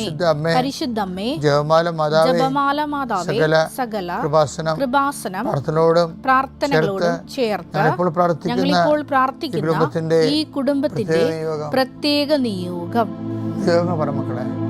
പരിശുദ്ധ അമ്മേ പരിശുദ്ധമ്മേ ജപമാല മാതാവേ ജപമാല മാതാവേ സകല സകല കൃപാസനം കൃപാസനം പ്രാർത്ഥനയോടും പ്രാർത്ഥനകളോടും ചേർത്ത് ഞങ്ങളിപ്പോൾ പ്രാർത്ഥിക്കുന്ന ഈ കുടുംബത്തിന്റെ പ്രത്യേക നിയോഗം. പ്രത്യേക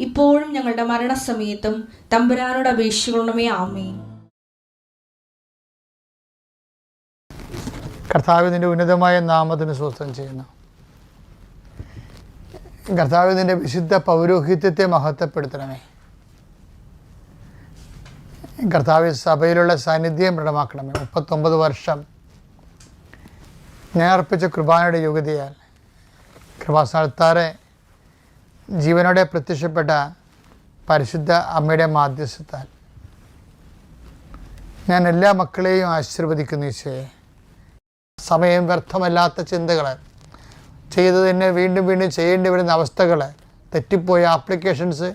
ഇപ്പോഴും ഞങ്ങളുടെ മരണസമയത്തും തമ്പുരാനോട് അപേക്ഷിക്കണമേ ആമേ കർത്താവ് നിന്റെ ഉന്നതമായ നാമത്തിന് സ്വസ്ഥം ചെയ്യുന്നു. കർത്താവ് നിന്റെ വിശുദ്ധ പൗരോഹിത്യത്തെ മഹത്വപ്പെടുത്തണമേ. കർത്താവ് സഭയിലുള്ള സാന്നിധ്യം ദൃഢമാക്കണമേ മുപ്പത്തൊമ്പത് വർഷം ഞാൻ അർപ്പിച്ച കൃപാനയുടെ യോഗ്യതയാൽ കൃപാസ്ഥാനത്താറെ ജീവനോടെ പ്രത്യക്ഷപ്പെട്ട പരിശുദ്ധ അമ്മയുടെ മാധ്യസ്ഥത്താൽ. ഞാൻ എല്ലാ മക്കളെയും ആശീർവദിക്കുന്നു ഈശോയെ സമയം വ്യർത്ഥമല്ലാത്ത ചിന്തകൾ ചെയ്തത് തന്നെ വീണ്ടും വീണ്ടും ചെയ്യേണ്ടി വരുന്ന അവസ്ഥകൾ തെറ്റിപ്പോയ ആപ്ലിക്കേഷൻസ്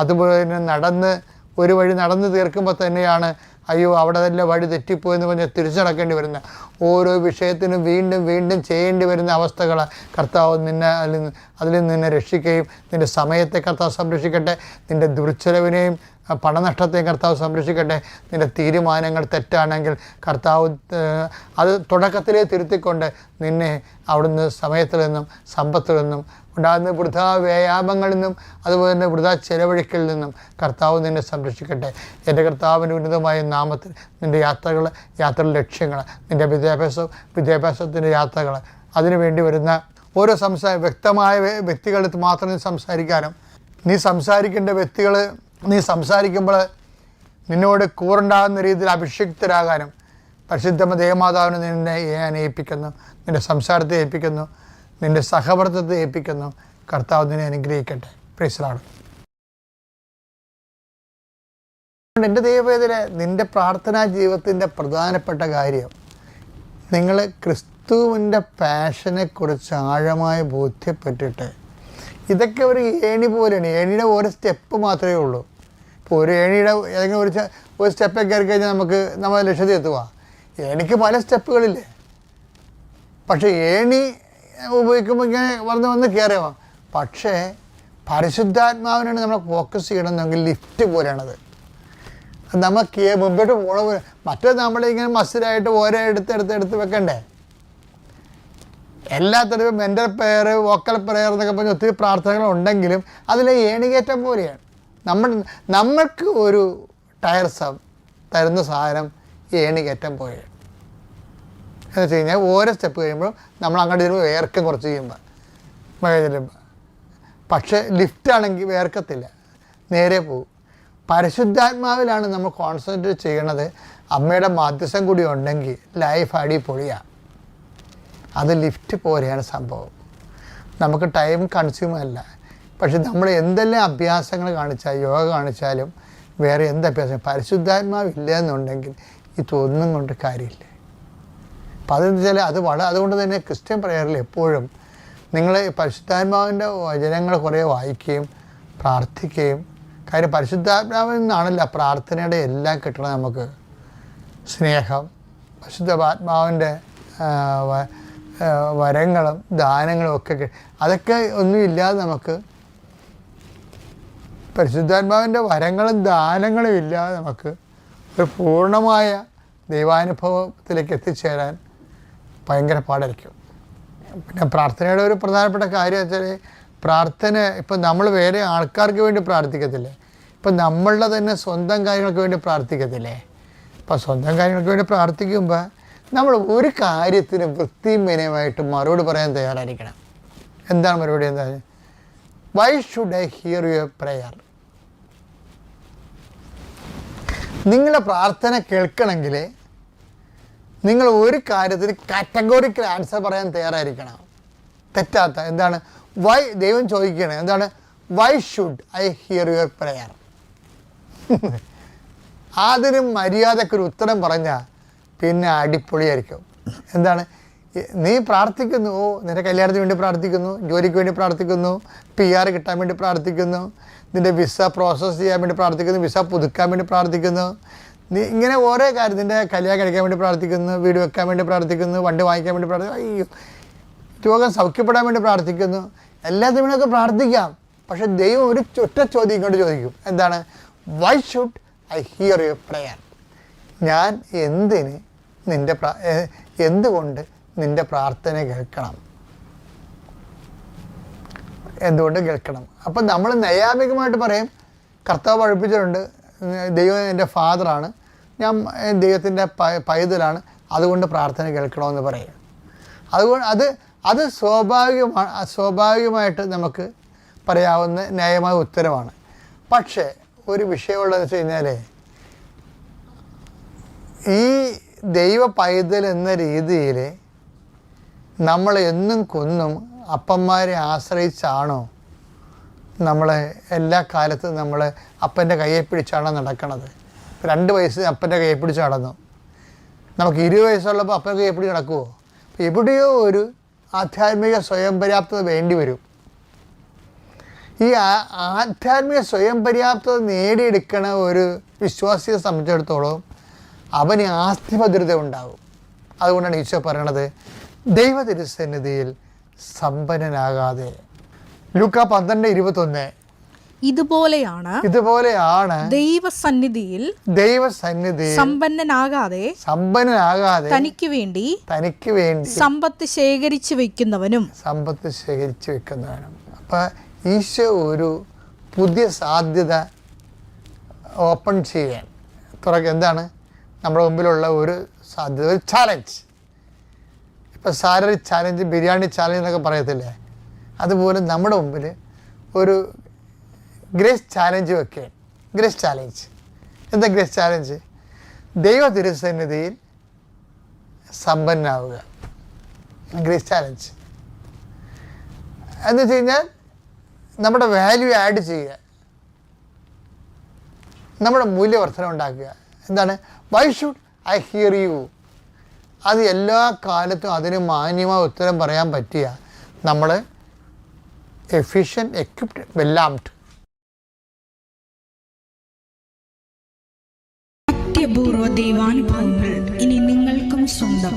അതുപോലെ തന്നെ നടന്ന് ഒരു വഴി നടന്ന് തീർക്കുമ്പോൾ തന്നെയാണ് അയ്യോ അവിടെ തന്നെ വഴി തെറ്റിപ്പോയെന്ന് പറഞ്ഞ് തിരിച്ചടക്കേണ്ടി വരുന്ന ഓരോ വിഷയത്തിനും വീണ്ടും വീണ്ടും ചെയ്യേണ്ടി വരുന്ന അവസ്ഥകൾ കർത്താവ് നിന്നെ അതിൽ നിന്ന് നിന്നെ രക്ഷിക്കുകയും നിന്റെ സമയത്തെ കർത്താവ് സംരക്ഷിക്കട്ടെ. നിന്റെ ദുർച്ചലവിനെയും ആ പണനഷ്ടത്തെയും കർത്താവ് സംരക്ഷിക്കട്ടെ. നിന്റെ തീരുമാനങ്ങൾ തെറ്റാണെങ്കിൽ കർത്താവ് അത് തുടക്കത്തിലേ തിരുത്തിക്കൊണ്ട് നിന്നെ അവിടുന്ന് സമയത്തിൽ നിന്നും സമ്പത്തിൽ നിന്നും ഉണ്ടാകുന്ന വൃഥാ വ്യായാമങ്ങളിൽ നിന്നും അതുപോലെ തന്നെ വൃഥാ ചെലവഴിക്കൽ നിന്നും കർത്താവ് നിന്നെ സംരക്ഷിക്കട്ടെ. എന്റെ കർത്താവിന്റെ ഉന്നതമായ നാമത്തിൽ നിന്റെ യാത്രകൾ യാത്രയുടെ ലക്ഷ്യങ്ങൾ നിന്റെ വിദ്യാഭ്യാസം വിദ്യാഭ്യാസത്തിന്റെ യാത്രകൾ അതിനു വേണ്ടി വരുന്ന ഓരോ സംസാര വ്യക്തമായ വ്യക്തികളെടുത്ത് മാത്രം സംസാരിക്കാനും നീ സംസാരിക്കേണ്ട വ്യക്തികൾ നീ സംസാരിക്കുമ്പോൾ നിന്നോട് കൂറുണ്ടാകുന്ന രീതിയിൽ അഭിഷിക്തരാകാനും പരിശുദ്ധമ ദേവമാതാവിനെ നിന്നെ ഞാൻ ഏൽപ്പിക്കുന്നു നിന്റെ സംസാരത്തെ ഏൽപ്പിക്കുന്നു നിന്റെ സഹവർത്തത്തെ ഏൽപ്പിക്കുന്നു. കർത്താവ് നിന്നെ അനുഗ്രഹിക്കട്ടെ. പ്രൈസലാണ് എന്റെ ദൈവവേദന നിന്റെ പ്രാർത്ഥനാ ജീവിതത്തിന്റെ പ്രധാനപ്പെട്ട കാര്യം നിങ്ങൾ ക്രിസ്തുവിന്റെ പാഷനെക്കുറിച്ച് ആഴമായി ബോധ്യപ്പെട്ടിട്ട് ഇതൊക്കെ ഒരു ഏണി പോലെയാണ്. ഏണിയുടെ ഓരോ സ്റ്റെപ്പ് മാത്രമേ ഉള്ളൂ. ഒരു ഏണിയുടെ ഏതെങ്കിലും ഒരു ഒരു സ്റ്റെപ്പ് കയറി കഴിഞ്ഞാൽ നമുക്ക് നമ്മൾ ലക്ഷ്യത്തിൽ എത്തുക ഏണിക്ക് പല സ്റ്റെപ്പുകളില്ലേ. പക്ഷേ ഏണി ഉപയോഗിക്കുമ്പോൾ ഇങ്ങനെ വന്ന് വന്ന് കയറിയാവാ പക്ഷേ പരിശുദ്ധാത്മാവിനാണ് നമ്മൾ ഫോക്കസ് ചെയ്യണമെന്നെങ്കിൽ ലിഫ്റ്റ് പോലെയാണത്. നമ്മൾ കേ മുമ്പോട്ട് പോണ പോലെ മറ്റേ നമ്മളിങ്ങനെ മസിലായിട്ട് ഓരോ എടുത്ത് എടുത്ത് എടുത്ത് വെക്കണ്ടേ? എല്ലാ തരവും മെന്റൽ പ്രെയർ വോക്കൽ പ്രെയർ എന്നൊക്കെ പറഞ്ഞ് ഒത്തിരി പ്രാർത്ഥനകളുണ്ടെങ്കിലും അതിൽ ഏണികേറ്റം പോലെയാണ്. നമ്മൾ നമ്മൾക്ക് ഒരു ടയർ സബ് തരുന്ന സാധനം ഏണികേറ്റം പോയത് എന്ന് വെച്ച് കഴിഞ്ഞാൽ ഓരോ സ്റ്റെപ്പ് കഴിയുമ്പോഴും നമ്മൾ അങ്ങോട്ട് ചെല്ലുമ്പോൾ വേർക്കം കുറച്ച് ചെയ്യുമ്പോൾ മഴ ചെല്ലുമ്പോൾ പക്ഷേ ലിഫ്റ്റാണെങ്കിൽ വേർക്കത്തില്ല. നേരെ പോകും. പരിശുദ്ധാത്മാവിലാണ് നമ്മൾ കോൺസെൻട്രേറ്റ് ചെയ്യണത്. അമ്മയുടെ മാധ്യസ്ഥം കൂടി ഉണ്ടെങ്കിൽ ലൈഫ് അടിപൊളിയാണ് അത് ലിഫ്റ്റ് പോലെയാണ് സംഭവം. നമുക്ക് ടൈം കൺസ്യൂം അല്ല. പക്ഷെ നമ്മൾ എന്തെല്ലാം അഭ്യാസങ്ങൾ കാണിച്ചാൽ യോഗ കാണിച്ചാലും വേറെ എന്ത് അഭ്യാസം? പരിശുദ്ധാത്മാവില്ല എന്നുണ്ടെങ്കിൽ ഇതൊന്നും കൊണ്ട് കാര്യമില്ല. അപ്പം അതെന്ന് വെച്ചാൽ അത് വള അതുകൊണ്ട് തന്നെ ക്രിസ്ത്യൻ പ്രയറിൽ എപ്പോഴും നിങ്ങൾ പരിശുദ്ധാത്മാവിന്റെ വചനങ്ങൾ കുറേ വായിക്കുകയും പ്രാർത്ഥിക്കുകയും കാര്യം പരിശുദ്ധാത്മാവിൽ നിന്നാണല്ല പ്രാർത്ഥനയുടെ എല്ലാം കിട്ടണം നമുക്ക്. സ്നേഹം പരിശുദ്ധാത്മാവിന്റെ വരങ്ങളും ദാനങ്ങളും ഒക്കെ അതൊക്കെ ഒന്നുമില്ലാതെ നമുക്ക് പരിശുദ്ധാത്മാവിന്റെ വരങ്ങളും ദാനങ്ങളും ഇല്ലാതെ നമുക്ക് ഒരു പൂർണമായ ദൈവാനുഭവത്തിലേക്ക് എത്തിച്ചേരാൻ ഭയങ്കര പാടായിരിക്കും. പിന്നെ പ്രാർത്ഥനയുടെ ഒരു പ്രധാനപ്പെട്ട കാര്യം വെച്ചാൽ പ്രാർത്ഥന ഇപ്പം നമ്മൾ വേറെ ആൾക്കാർക്ക് വേണ്ടി പ്രാർത്ഥിക്കത്തില്ലേ? ഇപ്പം നമ്മളുടെ തന്നെ സ്വന്തം കാര്യങ്ങൾക്ക് വേണ്ടി പ്രാർത്ഥിക്കത്തില്ലേ? അപ്പം സ്വന്തം കാര്യങ്ങൾക്ക് വേണ്ടി പ്രാർത്ഥിക്കുമ്പോൾ നമ്മൾ ഒരു കാര്യത്തിന് വൃത്തിയും വിനയമായിട്ട് മറുപടി പറയാൻ തയ്യാറായിരിക്കണം. എന്താണ് മറുപടി എന്താ why should I hear your prayer നിങ്ങളുടെ പ്രാർത്ഥന കേൾക്കണമെങ്കിൽ നിങ്ങൾ ഒരു കാര്യത്തിന് കാറ്റഗോറിക്കൽ ആൻസർ പറയാൻ തയ്യാറായിരിക്കണം. തെറ്റാത്ത എന്താണ്? വൈ ദൈവം ചോദിക്കണം എന്താണ്? Why should I hear your prayer ആദ്യം മര്യാദക്കൊരു ഉത്തരം പറഞ്ഞാൽ പിന്നെ അടിപൊളിയായിരിക്കും. എന്താണ്? നീ പ്രാർത്ഥിക്കുന്നു. ഓ നിന്റെ കല്യാണത്തിന് വേണ്ടി പ്രാർത്ഥിക്കുന്നു. ജോലിക്ക് വേണ്ടി പ്രാർത്ഥിക്കുന്നു. പി ആർ കിട്ടാൻ വേണ്ടി പ്രാർത്ഥിക്കുന്നു. നിന്റെ വിസ പ്രോസസ്സ് ചെയ്യാൻ വേണ്ടി പ്രാർത്ഥിക്കുന്നു. വിസ പുതുക്കാൻ വേണ്ടി പ്രാർത്ഥിക്കുന്നു. നീ ഇങ്ങനെ ഓരോ കാര്യം നിന്റെ കല്യാണം കഴിക്കാൻ വേണ്ടി പ്രാർത്ഥിക്കുന്നു. വീട് വെക്കാൻ വേണ്ടി പ്രാർത്ഥിക്കുന്നു. വണ്ടി വാങ്ങിക്കാൻ വേണ്ടി പ്രാർത്ഥിക്കുന്നു. അയ്യോ രോഗം സൗഖ്യപ്പെടാൻ വേണ്ടി പ്രാർത്ഥിക്കുന്നു. എല്ലാത്തിനും വേണ്ടിയൊക്കെ പ്രാർത്ഥിക്കാം. പക്ഷെ ദൈവം ഒരു ഒറ്റ ചോദ്യം കൊണ്ട് ചോദിക്കും. എന്താണ്? Why should I hear your prayer ഞാൻ എന്തിന് നിന്റെ എന്തുകൊണ്ട് നിന്റെ പ്രാർത്ഥന കേൾക്കണം. എന്തുകൊണ്ട് കേൾക്കണം? അപ്പം നമ്മൾ നൈയാമികമായിട്ട് പറയും കർത്താവ് പഠിപ്പിച്ചിട്ടുണ്ട് ദൈവം എന്റെ ഫാദറാണ് ഞാൻ ദൈവത്തിന്റെ പൈതലാണ് അതുകൊണ്ട് പ്രാർത്ഥന കേൾക്കണമെന്ന് പറയും. അതുകൊണ്ട് അത് അത് സ്വാഭാവികമാണ് സ്വാഭാവികമായിട്ട് നമുക്ക് പറയാവുന്ന ന്യായമായ ഉത്തരമാണ്. പക്ഷേ ഒരു വിഷയമുള്ളതെന്ന് വെച്ച് കഴിഞ്ഞാൽ ഈ ദൈവ പൈതൽ എന്ന രീതിയിൽ നമ്മൾ എന്നും കൊന്നും അപ്പന്മാരെ ആശ്രയിച്ചാണോ നമ്മൾ എല്ലാ കാലത്തും നമ്മൾ അപ്പന്റെ കയ്യെ പിടിച്ചാണോ നടക്കണത്? രണ്ട് വയസ്സ് അപ്പന്റെ കയ്യെ പിടിച്ച് നടന്നു. നമുക്ക് ഇരുപത് വയസ്സുള്ളപ്പോൾ അപ്പന്റെ കയ്യെ പിടിച്ച് നടക്കുമോ എവിടെയോ ഒരു ആധ്യാത്മിക സ്വയം പര്യാപ്തത വേണ്ടി വരും. ഈ ആധ്യാത്മിക സ്വയം പര്യാപ്തത നേടിയെടുക്കണ ഒരു വിശ്വാസിയെ സംബന്ധിച്ചിടത്തോളം അവന് ആസ്തിഭദ്രത ഉണ്ടാകും അതുകൊണ്ടാണ് ഈശോ പറയണത് ദൈവ തിരുസന്നിധിയിൽ സമ്പന്നനാകാതെ. ലൂക്ക പന്ത്രണ്ട് ഇരുപത്തൊന്ന്. ഇതുപോലെയാണ് ഇതുപോലെയാണ് ദൈവസന്നിധിയിൽ ദൈവസന്നിധി സമ്പന്നനാകാതെ സമ്പന്നനാകാതെ തനിക്ക് വേണ്ടി തനിക്ക് വേണ്ടി സമ്പത്ത് ശേഖരിച്ചു വെക്കുന്നവനും. സമ്പത്ത് ശേഖരിച്ചു വെക്കുന്നവനും. അപ്പൊ ഈശോ ഒരു പുതിയ സാധ്യത ഓപ്പൺ ചെയ്യാൻ. തുറക്ക എന്താണ്? നമ്മുടെ മുമ്പിലുള്ള ഒരു സാധ്യത ഒരു ചാലഞ്ച് ഇപ്പോൾ സാലറി ചാലഞ്ച് ബിരിയാണി ചാലഞ്ച് എന്നൊക്കെ പറയത്തില്ലേ? അതുപോലെ നമ്മുടെ മുമ്പിൽ ഒരു ഗ്രേസ് ചാലഞ്ച് ഒക്കെ ഗ്രേസ് ചാലഞ്ച്. എന്താ ഗ്രേസ് ചാലഞ്ച്? ദൈവ തിരുസന്നിധിയിൽ സമ്പന്നാവുക. Grace challenge. എന്ന് വെച്ച് കഴിഞ്ഞാൽ നമ്മുടെ വാല്യൂ ആഡ് ചെയ്യുക. നമ്മുടെ മൂല്യവർദ്ധന ഉണ്ടാക്കുക. എന്താണ്? Why should I hear you അത് എല്ലാ കാലത്തും അതിന് മാന്യമായ ഉത്തരം പറയാൻ പറ്റിയ നമ്മൾ എഫിഷ്യൻ എക്യുപ്ഡ് വെല്ലാംഡ് അത്യപൂർവ ദൈവാനുഭവങ്ങൾ ഇനി നിങ്ങൾക്കും സ്വന്തം.